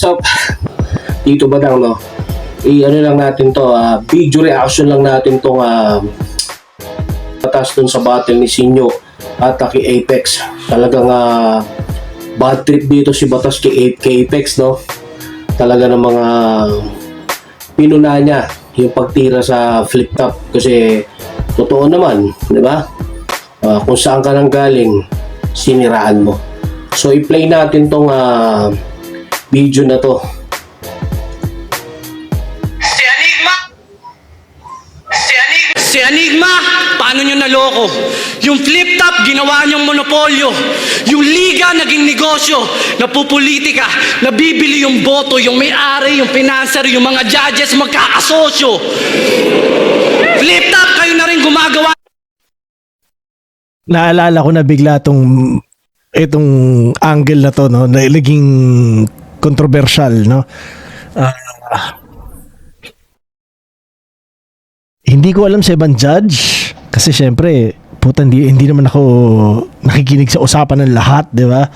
So, dito ba lang, no? I-ano lang natin to, ah, video reaction lang natin tong ah, patas dun sa battle ni Sinyo at ah, kay Apex. Talagang ah, bad trip dito si Batas kay, kay Apex, no? Talaga ng mga pinuna niya yung pagtira sa flip top kasi totoo naman, di ba? Ah, kung saan ka nang galing, siniraan mo. So, i-play natin tong ah, video na to. Si Enigma! Si Enigma! Si Enigma! Paano nyo naloko? Yung flip top, ginawa nyong monopolyo. Yung liga, naging negosyo. Napupolitika, nabibili yung boto, yung may-ari, yung financer, yung mga judges, magkakasosyo. Flip top, kayo na rin gumagawa naalala ko na bigla tong itong angle na to no na naging controversial no? Ah, hindi ko alam sa ibang judge kasi syempre puta hindi, hindi naman ako nakikinig sa usapan ng lahat di ba?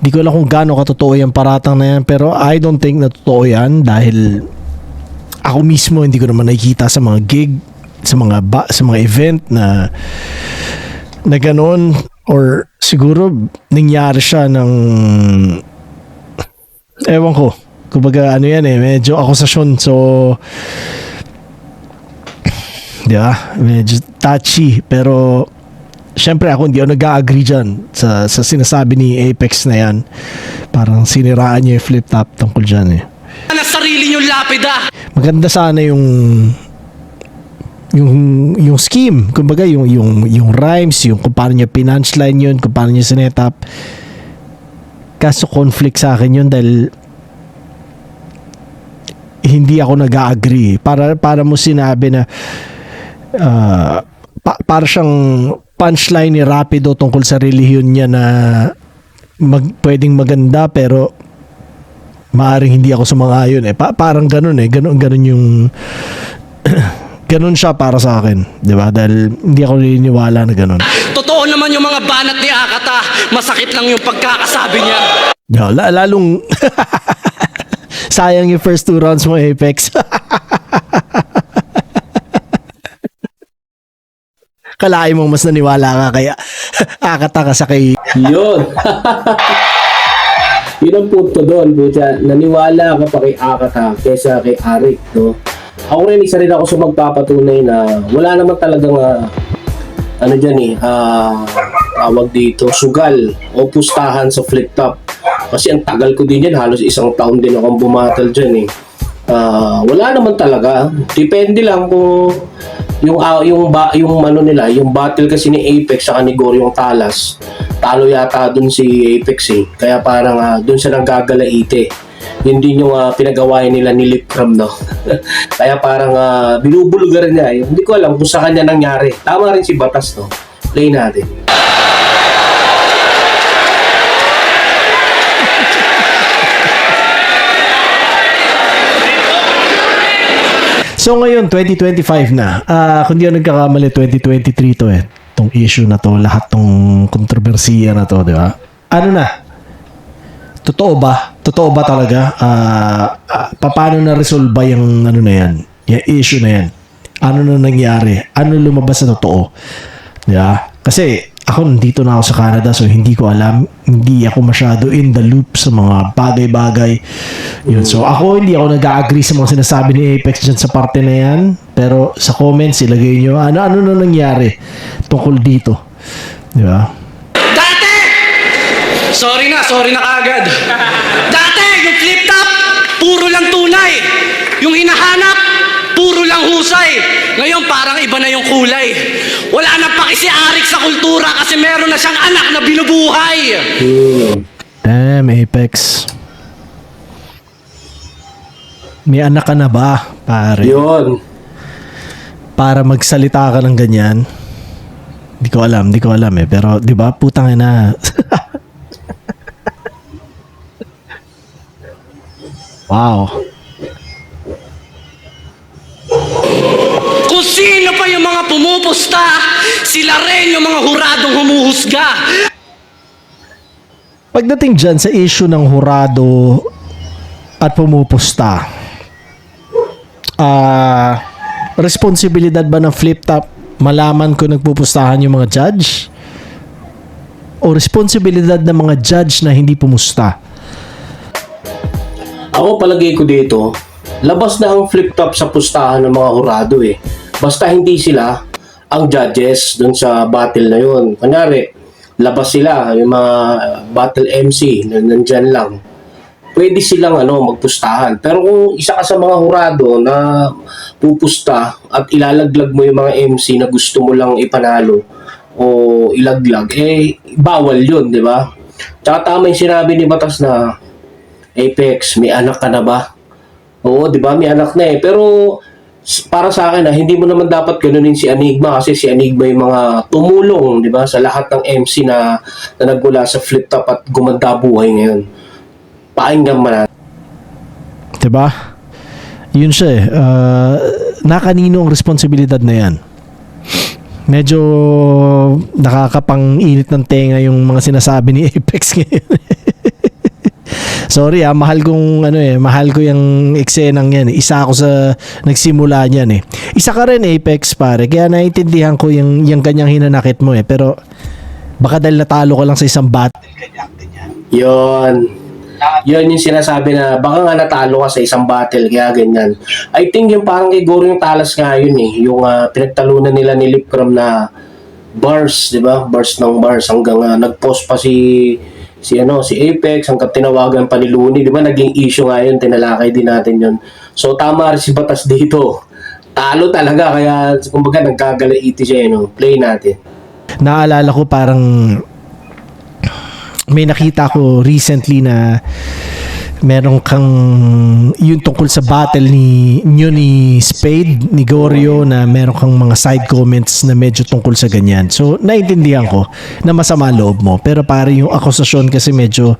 Hindi ko alam kung gaano katotoo yung paratang na yan pero I don't think na totoo yan dahil ako mismo hindi ko naman nakikita sa mga gig sa mga ba, sa mga event na na ganon or siguro nangyari siya ng ewan ko. Kumbaga ano yan eh medyo akusasyon. So di ba? Medyo touchy. Pero syempre ako hindi ako nag-agree dyan sa, sa sinasabi ni Apex na yan. Parang siniraan niya yung flip top tungkol dyan eh. Na sarili nyong lapida. maganda sana yung yung yung scheme. Kumbaga yung yung yung rhymes yung kung paano niya punchline yun kung paano niya sinet up kaso conflict sa akin yun dahil hindi ako nag-agree para para mo sinabi na ah, pa- para siyang punchline ni Rapido tungkol sa relihiyon niya na mag, pwedeng maganda pero maaring hindi ako sumangayon eh. Pa- parang ganun eh. Ganun, ganun yung... ganun siya para sa akin. Di ba? Dahil hindi ako naniniwala na ganun. Totoo naman yung mga banat ni Akata. Masakit lang yung pagkakasabi niya. La- lalong... Sayang yung first two rounds mo, Apex. Kalain mong mas naniwala ka kaya akata ka sa kay Yun. Yun ang punto doon, puta. Naniwala ka pa kay Akata kesa kay Arik, no? Ako rin, isa rin ako sa magpapatunay na wala naman talagang ah, ano dyan eh, ah, tawag dito, sugal o pustahan sa flip top. Kasi ang tagal ko din yan, halos isang taon din akong bumatal dyan eh. Ah, wala naman talaga. Depende lang kung yung ah, yung ba, yung ano nila, yung battle kasi ni Apex sa ni Gore yung Talas. Talo yata dun si Apex eh. Kaya parang ah, dun siya nanggagalaite. Yun din yung ah, pinagawain nila ni Lipcram no. Kaya parang uh, binubulugan niya. Hindi ko alam kung sa kanya nangyari. Tama rin si Batas no. Play natin. So ngayon, 2025 na. Ah, kung di nagkakamali, 2023 to eh. Tong issue na to, lahat tong kontrobersiya na to, di ba? Ano na? Totoo ba? Totoo ba talaga? Ah, ah, paano na resolve yung ano na yan? Yung issue na yan? Ano na nangyari? Ano lumabas na totoo? Di ba? Kasi ako nandito na ako sa Canada so hindi ko alam. Hindi ako masyado in the loop sa mga bagay-bagay. Yun. So ako hindi ako nag-agree sa mga sinasabi ni Apex dyan sa parte na yan. Pero sa comments ilagay nyo ano-ano na nangyari tungkol dito. Di ba? Dati! Sorry na, sorry na kagad. Dati, yung flip top, puro lang tunay. Yung hinahanap, puro lang husay. Ngayon, parang iba na yung kulay. Wala na paki si Arik sa kultura kasi meron na siyang anak na binubuhay. Damn, Apex. May anak ka na ba, pare? Yun. Para magsalita ka ng ganyan? Di ko alam, di ko alam eh. Pero, di ba, putang ina. wow. Kung sino pa yung mga pumupusta, sila rin yung mga huradong humuhusga. Pagdating dyan sa issue ng hurado, at pumupusta. Ah, responsibilidad ba ng flip top malaman ko nagpupustahan yung mga judge? O responsibilidad ng mga judge na hindi pumusta? Ako palagay ko dito, labas na ang flip top sa pustahan ng mga hurado eh. Basta hindi sila ang judges dun sa battle na yun. Kunyari, labas sila, yung mga battle MC na nandyan lang. Pwede silang ano, magpustahan. Pero kung isa ka sa mga hurado na pupusta at ilalaglag mo yung mga MC na gusto mo lang ipanalo o ilaglag, eh, bawal yun, di ba? Tsaka tama yung sinabi ni Batas na Apex, may anak ka na ba? Oo, di ba? May anak na eh. Pero para sa akin, ah, hindi mo naman dapat ganunin si Enigma kasi si Enigma yung mga tumulong, di ba? Sa lahat ng MC na, na nagmula sa flip top at gumanda buhay ngayon. Pakinggan mo na. 'Di ba? Yun siya eh. Uh, nakanino ang responsibilidad na yan? Medyo nakakapang-init ng tenga yung mga sinasabi ni Apex ngayon. Sorry ah, mahal kong ano eh, mahal ko yung eksenang yan. eh. Isa ako sa nagsimula niyan eh. Isa ka rin Apex pare. Kaya naiintindihan ko yung yung kanyang hinanakit mo eh. Pero baka dahil natalo ka lang sa isang bat Yon. Yon yung sinasabi na baka nga natalo ka sa isang battle kaya ganyan. I think yung parang kay Goro yung talas nga yun eh. Yung ah, pinagtalunan nila ni Lipcram na bars, di ba? Bars ng bars hanggang ah, nag-post pa si si ano si Apex hanggang tinawagan pa ni Looney, di ba? Naging issue nga yun, tinalakay din natin yun. So tama rin si Batas dito. Talo talaga kaya kumbaga nagkagalaiti siya, you know. Play natin. naalala ko parang may nakita ko recently na meron kang yung tungkol sa battle ni nyo ni Spade ni Gorio na meron kang mga side comments na medyo tungkol sa ganyan. So naintindihan ko na masama loob mo. Pero parang yung akusasyon kasi medyo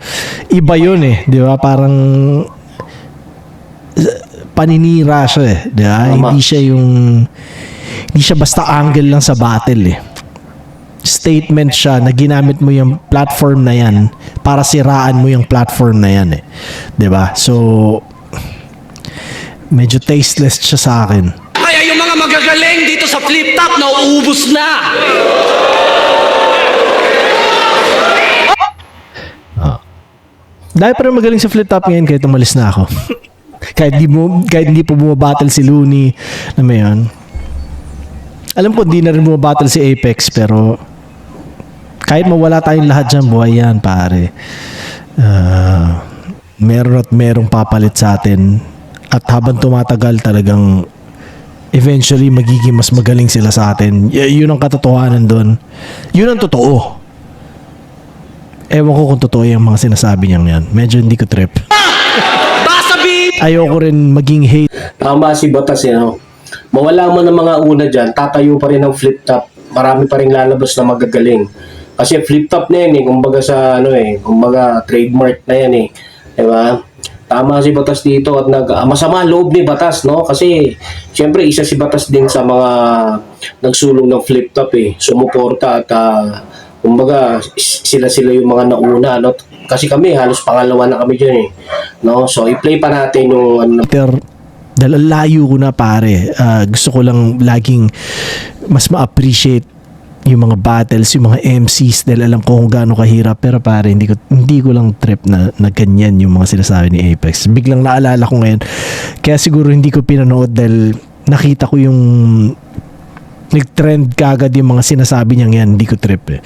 iba yun eh di ba? Parang paninira siya eh di ba? Hindi siya yung hindi siya basta angle lang sa battle eh statement siya na ginamit mo yung platform na yan para siraan mo yung platform na yan eh. 'Di ba? So medyo tasteless siya sa akin. Kaya yung mga magagaling dito sa flip top na uubos na. Dahil pa rin magaling sa flip top ngayon kahit umalis na ako. kahit di mo kahit hindi po bumabattle si Looney na may yun. Alam ko hindi na rin bumabattle si Apex pero kahit mawala tayong lahat dyan, buhay yan pare. Ah, meron at merong papalit sa atin at habang tumatagal talagang eventually magiging mas magaling sila sa atin. Y- yun ang katotohanan doon. Yun ang totoo. Ewan ko kung totoo yung mga sinasabi niyang yan. Medyo hindi ko trip. Ayoko rin maging hate. Tama si Batas, you know. Mawala mo ng mga una dyan, tatayo pa rin ang flip top. Marami pa rin lalabas na magagaling. Kasi flip top na yan eh, kumbaga sa ano eh, kumbaga trademark na yan eh. Diba? Tama si Batas dito at nag, ah, masama loob ni Batas, no? Kasi, syempre, isa si Batas din sa mga nagsulong ng flip top eh. Sumuporta at ah, kumbaga, s- sila-sila yung mga nauna, no? Kasi kami, halos pangalawa na kami dyan eh. No? So, i-play pa natin yung ano, dahil layo ko na pare, ah, gusto ko lang laging mas ma-appreciate yung mga battles, yung mga MCs dahil alam ko kung gaano kahirap pero pare hindi ko hindi ko lang trip na, na ganyan yung mga sinasabi ni Apex. Biglang naalala ko ngayon. Kaya siguro hindi ko pinanood dahil nakita ko yung nag-trend kagad yung mga sinasabi niyang yan, hindi ko trip eh.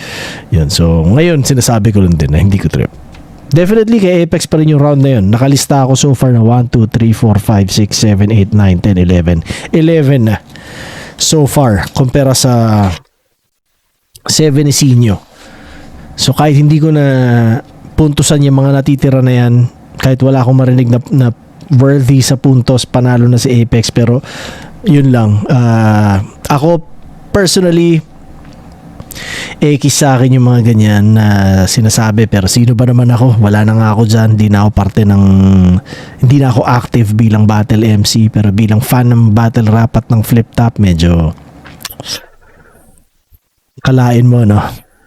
Yun, so ngayon sinasabi ko lang din na hindi ko trip. Definitely kay Apex pa rin yung round na yun. Nakalista ako so far na 1, 2, 3, 4, 5, 6, 7, 8, 9, 10, 11. 11 na so far kumpara sa 7 ni Sinyo. So kahit hindi ko na puntusan yung mga natitira na yan, kahit wala akong marinig na, na worthy sa puntos, panalo na si Apex. Pero yun lang. Ah, ako personally, eh sa akin yung mga ganyan na sinasabi pero sino ba naman ako wala na nga ako dyan hindi na ako parte ng hindi na ako active bilang battle MC pero bilang fan ng battle rap at ng flip top medyo kalain mo no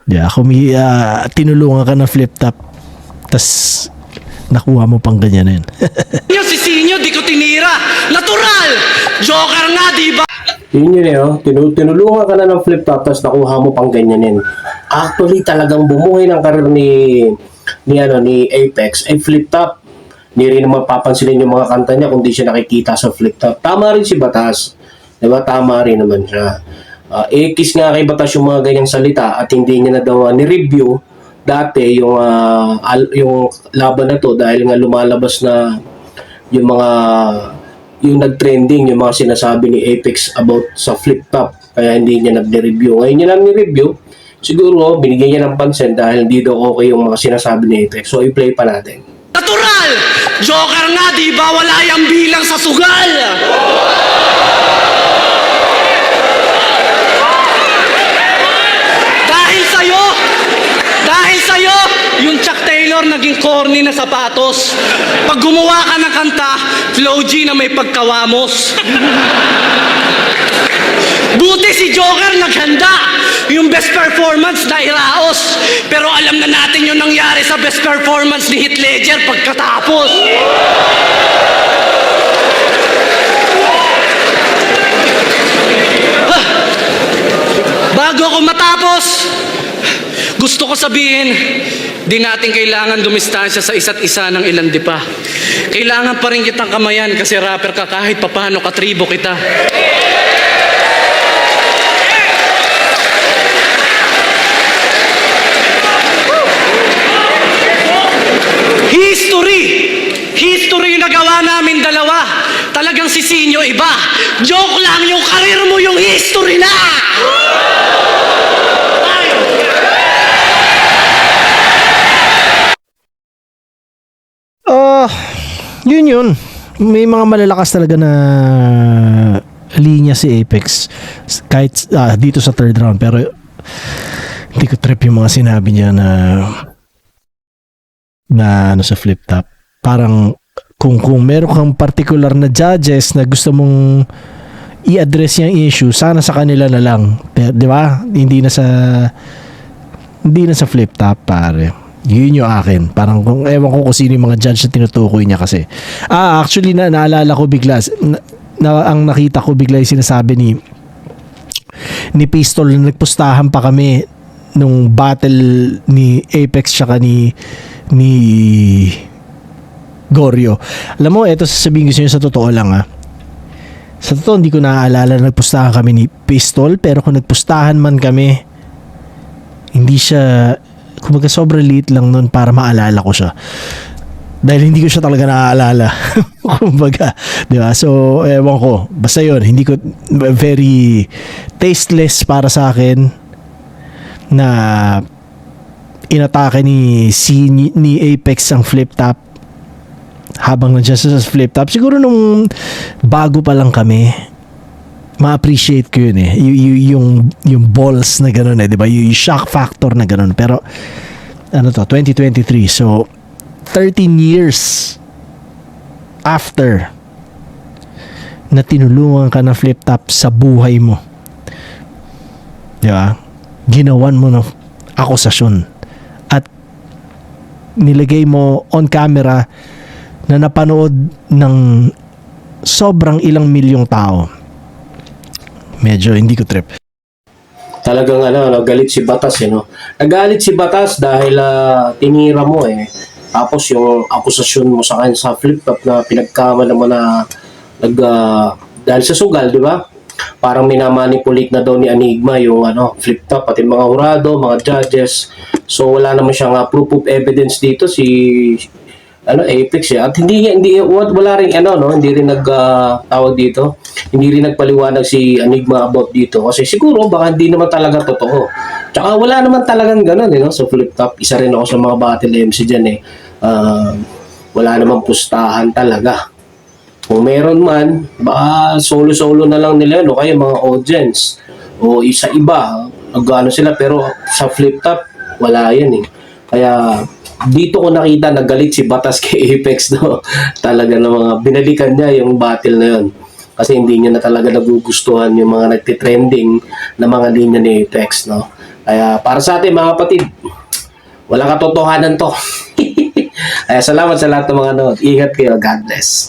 yeah kung may, ah, tinulungan ka ng flip top tas nakuha mo pang ganyanin. Yung si Sinyo, di ko tinira. Natural! Joker nga, di ba? Yun yun eh, oh. Tinu- tinulungan ka na ng flip top tapos nakuha mo pang ganyanin. Actually, talagang bumuhay ng karir ni ni ano ni Apex ay flip top. Hindi rin naman papansinin yung mga kanta niya kung di siya nakikita sa flip top. Tama rin si Batas. Di ba? Tama rin naman siya. Uh, ikis nga kay Batas yung mga ganyang salita at hindi niya na daw uh, ni-review dati yung ah, al- yung laban na to dahil nga lumalabas na yung mga yung nag-trending, yung mga sinasabi ni Apex about sa flip top. Kaya hindi niya nag-review. Ngayon niya lang ni-review. Siguro, binigyan niya ng pansin dahil hindi daw okay yung mga sinasabi ni Apex. So, i-play pa natin. Natural! Joker nga, di ba? Wala yung bilang sa sugal! Dahil sa'yo, dahil sa'yo, yung Chuck Taylor naging corny na sapatos. Pag gumawa ka ng kanta, Flow G na may pagkawamos. Buti si Joker naghanda yung best performance na iraos. Pero alam na natin yung nangyari sa best performance ni Heath Ledger pagkatapos. Ah! Bago ako matapos, gusto ko sabihin, di natin kailangan dumistansya sa isa't isa ng ilan di pa. Kailangan pa rin kitang kamayan kasi rapper ka kahit papano katribo kita. History! History yung nagawa namin dalawa. Talagang si Sinyo iba. Joke lang yung karir mo yung history na! Ay! Ah, yun yun. May mga malalakas talaga na linya si Apex kahit ah, dito sa third round pero hindi ko trip yung mga sinabi niya na na ano sa flip top. Parang kung kung meron kang particular na judges na gusto mong i-address yung issue, sana sa kanila na lang. Di ba? Hindi na sa hindi na sa flip top pare. Yun yung akin. Parang kung ewan ko kung sino yung mga judge na tinutukoy niya kasi. Ah, actually na naalala ko bigla na, na- ang nakita ko bigla yung sinasabi ni ni Pistol na nagpustahan pa kami nung battle ni Apex tsaka ni ni Goryo. Alam mo, eto sasabihin ko sa inyo sa totoo lang ha. Sa totoo, hindi ko naaalala na nagpustahan kami ni Pistol, pero kung nagpustahan man kami, hindi siya, kumbaga sobrang liit lang nun para maalala ko siya. Dahil hindi ko siya talaga naaalala. kumbaga, di ba? So, ewan ko. Basta yun, hindi ko, very tasteless para sa akin na inatake ni si ni, Apex ang flip top habang nandiyan sa flip top siguro nung bago pa lang kami ma-appreciate ko yun eh. Y- y- yung yung balls na ganun eh di ba? Yung shock factor na ganun. Pero ano to 2023 so 13 years after na tinulungan ka ng flip top sa buhay mo di ba? Ginawan mo ng akusasyon at nilagay mo on camera na napanood ng sobrang ilang milyong tao. Medyo hindi ko trip. Talagang ano, ano, galit si Batas, eh, no? Nagalit si Batas dahil ah, tinira mo eh. Tapos yung akusasyon mo sa kanya sa flip top na pinagkamala mo na nag, ah, dahil sa sugal, di ba? Parang minamanipulate na daw ni Enigma yung ano, flip top, pati mga hurado, mga judges. So wala naman siyang ah, proof of evidence dito si ano Apex eh. At hindi hindi wa- wala ring ano no, hindi rin nag ah, tawag dito. Hindi rin nagpaliwanag si Enigma about dito kasi siguro baka hindi naman talaga totoo. Tsaka wala naman talagang ganun eh no, sa flip top. Isa rin ako sa mga battle MC diyan eh. Ah, wala namang pustahan talaga. Kung meron man, baka solo-solo na lang nila, no? Kaya mga audience. O isa iba, nag-ano sila, pero sa flip top, wala yan eh. Kaya dito ko nakita nagalit si Batas kay Apex, no? Talaga na mga binalikan niya yung battle na yun. Kasi hindi niya na talaga nagugustuhan yung mga nagtitrending na mga linya ni Apex, no? Kaya para sa atin mga kapatid, walang katotohanan to. Eh, salamat sa lahat ng mga nanood. Ingat kayo. God bless.